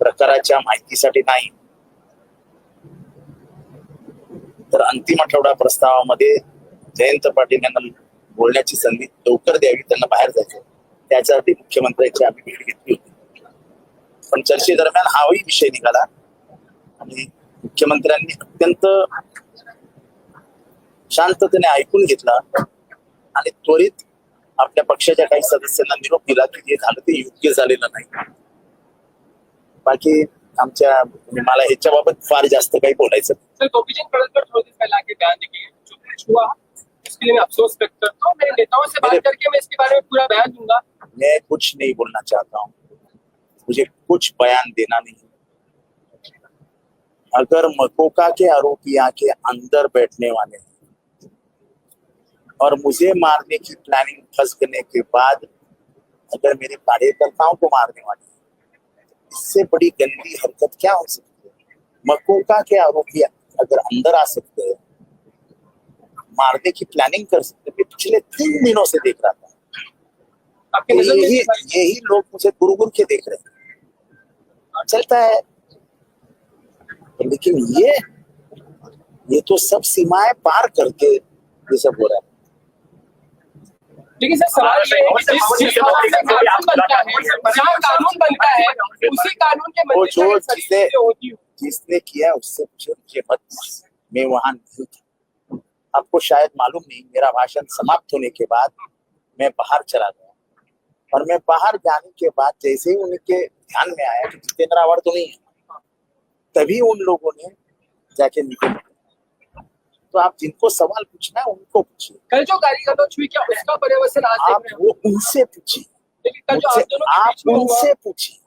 प्रकाराच्या माहितीसाठी नाही. तर अंतिम आठवडा प्रस्तावामध्ये जयंत पाटील यांना बोलण्याची संधी लवकर द्यावी त्यांना बाहेर जायचं त्याच्यासाठी मुख्यमंत्र्यांची आम्ही भेट घेतली होती. पण चर्चेदरम्यान हाही विषय निघाला. आणि मुख्यमंत्र्यांनी अत्यंत शांततेने ऐकून घेतला. आणि त्वरित आपल्या पक्षाच्या काही सदस्यांना निरोप दिला की जे झालं ते योग्य झालेलं नाही. बाकी आमच्या म्हणजे मला ह्याच्याबाबत फार जास्त काही बोलायचं नाही. सर गोपीचंद पडलकर थोड़ी देर पहले आके बयान देंगे जो कुछ हुआ उसके लिए मैं अफसोस व्यक्त करता हूँ. मेरे नेताओं से बात मेरे- करके मैं इसके बारे में पूरा बयान दूंगा। मैं कुछ नहीं बोलना चाहता हूँ। मुझे कुछ बयान देना नहीं अगर मकोका के आरोपी आके अंदर बैठने वाले हैं और मुझे मारने की प्लानिंग फंस करने के बाद अगर मेरे कार्यकर्ताओं को मारने वाले हैं इससे बड़ी गंदी हरकत क्या हो सकती है? मकोका के आरोपी अगर अंदर आ सकते हैं मारने की प्लानिंग कर सकते हैं। मैं पिछले तीन दिनों से देख रहा था। आपकी यही यही लोग मुझे गुरु गुरु के देख रहे हैं। चलता है। लेकिन ये ये तो सब सीमाएँ पार करके ये सब हो रहा है। लेकिन सर सवाल ये है कि जिस जिस से कानून बनता है जहाँ कानून बनता है उसी कानून के जो जिसने- चीज़ें होती हूँ। जिसने किया उससे पूछे मुझे मत मैं वहाँ नहीं था। आपको शायद मालूम नहीं मेरा भाषण समाप्त होने के बाद मैं बाहर चला गया। और मैं बाहर जाने के बाद जैसे ही उनके ध्यान में आया कि जितेंद्र आवाड़ तो नहीं है तभी उन लोगों ने जाके निकल। तो आप जिनको सवाल पूछना है उनको पूछिए कल जो गाड़ी गलौच हुई क्या उसका पर्यवसन आज आप वो उनसे पूछिए आप उनसे पूछिए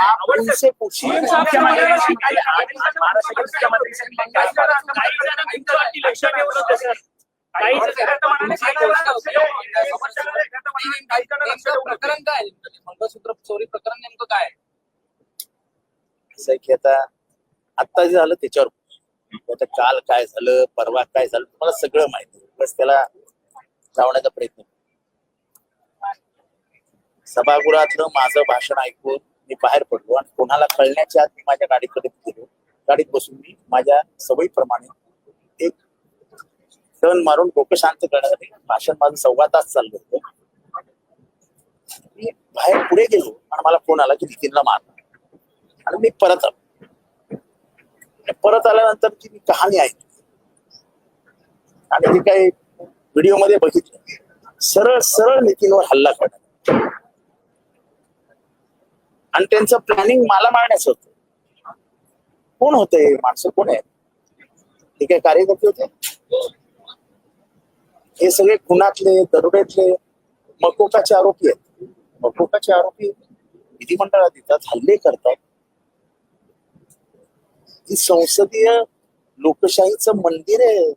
आप उनसे पूछिए प्रकरण काय मंगळसूत्र चोरी प्रकरण नेमकं काय असं की आता आता जे झालं त्याच्यावर आता काल काय झालं परवा काय झालं तुम्हाला सगळं माहिती बस त्याला लावण्याचा प्रयत्न सभागृहातलं माझं भाषण ऐकून मी बाहेर पडलो आणि कोणाला कळण्याच्या आत मी माझ्या गाडीकडे गेलो. गाडीत बसून मी माझ्या सवयीप्रमाणे एक टर्न मारून डोकं शांत करण्यासाठी भाषण माझं सव्वा तास चाललं होतं. मी बाहेर पुढे गेलो आणि मला फोन आला की नितीनला मार. आणि मी परत आलो. परत आल्यानंतर ती मी कहाणी ऐकली आणि ती काही व्हिडिओमध्ये बघितलं सरळ सरळ नितीनवर हल्ला करण्यात आणि त्यांचं प्लॅनिंग मला मारण्याचं होतं. कोण होते माणसं? कोण आहेत हे काय कार्यकर्ते होते? हे सगळे खुनातले दरोड्यातले मकोकाचे आरोपी आहेत. मकोकाचे आरोपी विधिमंडळात येतात हल्ले करतात. ही संसदीय लोकशाहीचं मंदिर आहे.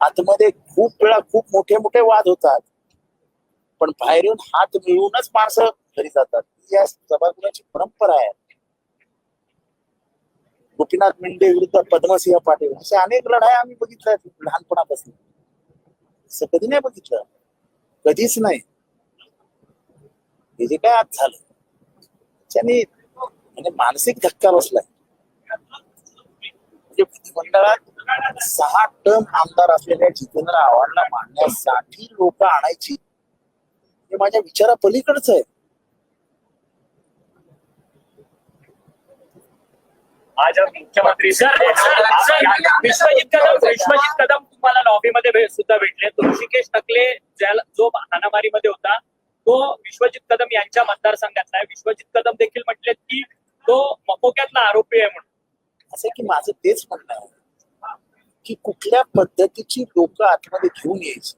आतमध्ये खूप वेळा खूप मोठे मोठे वाद होतात. पण बाहेरून हात मिळूनच माणसं घरी जातात. या सभागृहाची परंपरा आहे. गोपीनाथ मेंढे विरुद्ध पद्मसिंह पाटील असे अनेक लढाया आम्ही बघितल्या लहानपणापासून. असं कधी नाही बघितलं. कधीच नाही. हे जे काय आज झालं त्याने म्हणजे मानसिक धक्का बसलाय म्हणजे विधिमंडळात सहा टर्म आमदार असलेल्या जितेंद्र आव्हाडला मांडण्यासाठी लोक आणायची हे माझ्या विचारा पलीकडच आहे आज मुख्यमंत्री विश्वजित कदम विश्वजित कदम तुम्हाला लॉबीमध्ये सुद्धा भेटले तो ऋषिकेश टकले ज्याला जो हाणामारीमध्ये होता तो विश्वजित कदम यांच्या मतदारसंघातला आहे विश्वजित कदम देखील म्हटले की तो मकोक्यातला आरोपी आहे म्हणून. असं की माझं तेच म्हणणं आहे की कुठल्या पद्धतीची लोक आतमध्ये घेऊन यायची?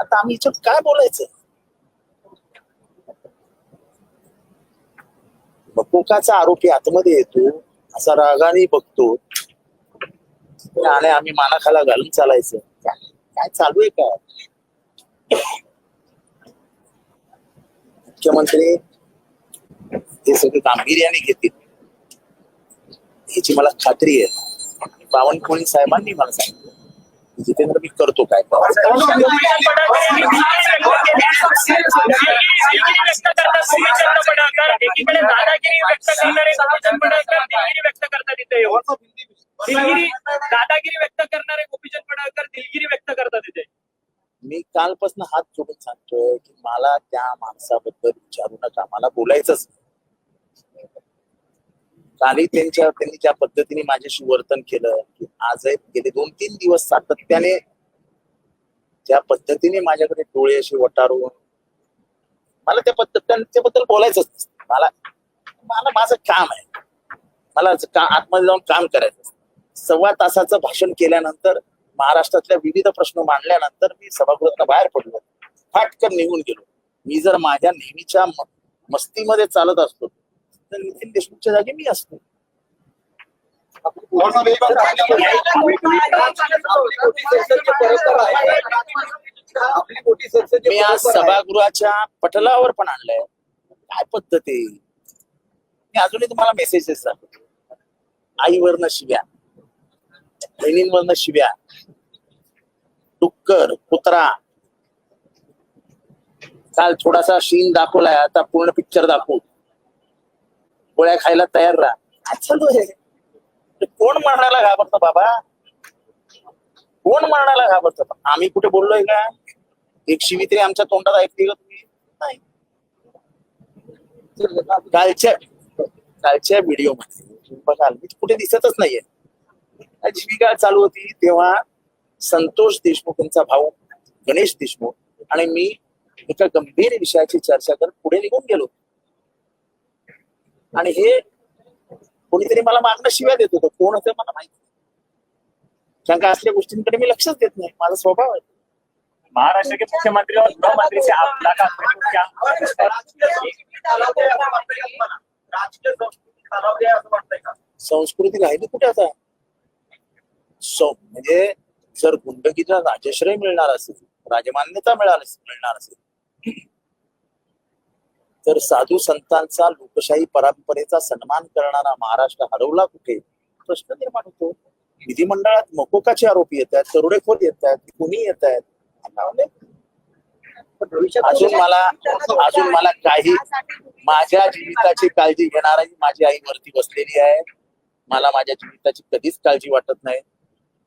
आता आम्ही याच्यात काय बोलायचं? मकोकाचा आरोपी आतमध्ये येतो असा रागाने बघतो आणि आम्ही मानाखाला घालून चालायचं. काय चालू आहे का मुख्यमंत्री ते सगळं गांभीर्याने घेतील ह्याची मला खात्री आहे. बावनकुळे साहेबांनी मला सांगितलं. जितेंद्र मी करतो काय? दादागिरी व्यक्त करणारे गोपीचंद दिलगिरी व्यक्त तिथे मी कालपासून हात जोडून सांगतोय की मला त्या माणसाबद्दल विचारू नका. मला बोलायचंच नाही. कालही त्यांच्या त्यांनी ज्या पद्धतीने माझ्याशी वर्तन केलं की आज गेले दोन तीन दिवस सातत्याने ज्या पद्धतीने माझ्याकडे डोळे असे वटारून मला त्या पद्धत त्यांच्याबद्दल बोलायचंच मला मला माझं काम आहे. मला का आतमध्ये जाऊन काम करायचं सव्वा तासाचं भाषण केल्यानंतर महाराष्ट्रातल्या विविध प्रश्न मांडल्यानंतर मी सभागृहात बाहेर पडलो. फाटकन निघून गेलो. मी जर माझ्या नेहमीच्या मस्तीमध्ये चालत असतो तर नितीन देशमुखच्या जागी मी असतो. मी आज सभागृहाच्या पटलावर पण आणलंय. काय पद्धत? मी अजूनही तुम्हाला मेसेजेस दाखवतो. आईवरनं शिव्या. बहिणींवरनं शिव्या. डुक्कर कुत्रा. काल थोडासा शीन दाखवलाय आता पूर्ण पिक्चर दाखवू. गोळ्या खायला तयार राहा. कोण मरणाला घाबरतं बाबा? कोण मरणाला घाबरतं? आम्ही कुठे बोललोय का? एक शिवी तरी आमच्या तोंडात ऐकली का तुम्ही नाही. कालच्या कालच्या व्हिडिओमध्ये बघाल मी कुठे दिसतच नाहीये. शिवीगाळ चालू होती तेव्हा संतोष देशमुख यांचा भाऊ गणेश देशमुख आणि मी एका गंभीर विषयाची चर्चा करत पुढे निघून गेलो. आणि हे कोणीतरी मला मागणं शिव्या देत होतं. कोण होतं मला माहिती नाही. कारण का असल्या गोष्टींकडे मी लक्षच देत नाही. माझा स्वभाव आहे. महाराष्ट्र के मुख्यमंत्री और से आप मुलाकात क्या संस्कृती राहिली कुठे आता? सौ म्हणजे जर गुंडगीला राजश्रय मिळणार असेल राजमान्यता मिळाल मिळणार असेल तर साधू संतांचा लोकशाही परंपरेचा सन्मान करणारा महाराष्ट्र हरवला कुठे? प्रश्न निर्माण होतो. विधिमंडळात मकोकाचे आरोपी येत आहेत? तरुडेखोर येत आहेत? कुणी येत आहेत? अजून मला अजून मला काही माझ्या जीविताची काळजी घेणारी माझी आई वरती बसलेली आहे. मला माझ्या जीविताची कधीच काळजी वाटत नाही.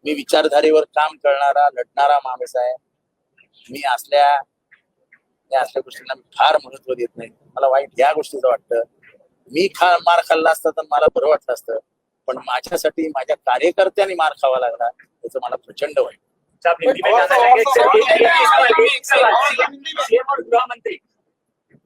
मी विचारधारेवर काम करणारा लढणारा माणूस आहे. मी असल्या या असल्या गोष्टींना मी फार महत्त्व देत नाही. मला वाईट या गोष्टीचं वाटतं. मी खा मार खाल्ला असता तर मला बरं वाटलं असतं. पण माझ्यासाठी माझ्या कार्यकर्त्यांनी मार खावा लागला त्याचं मला प्रचंड वाईट. आप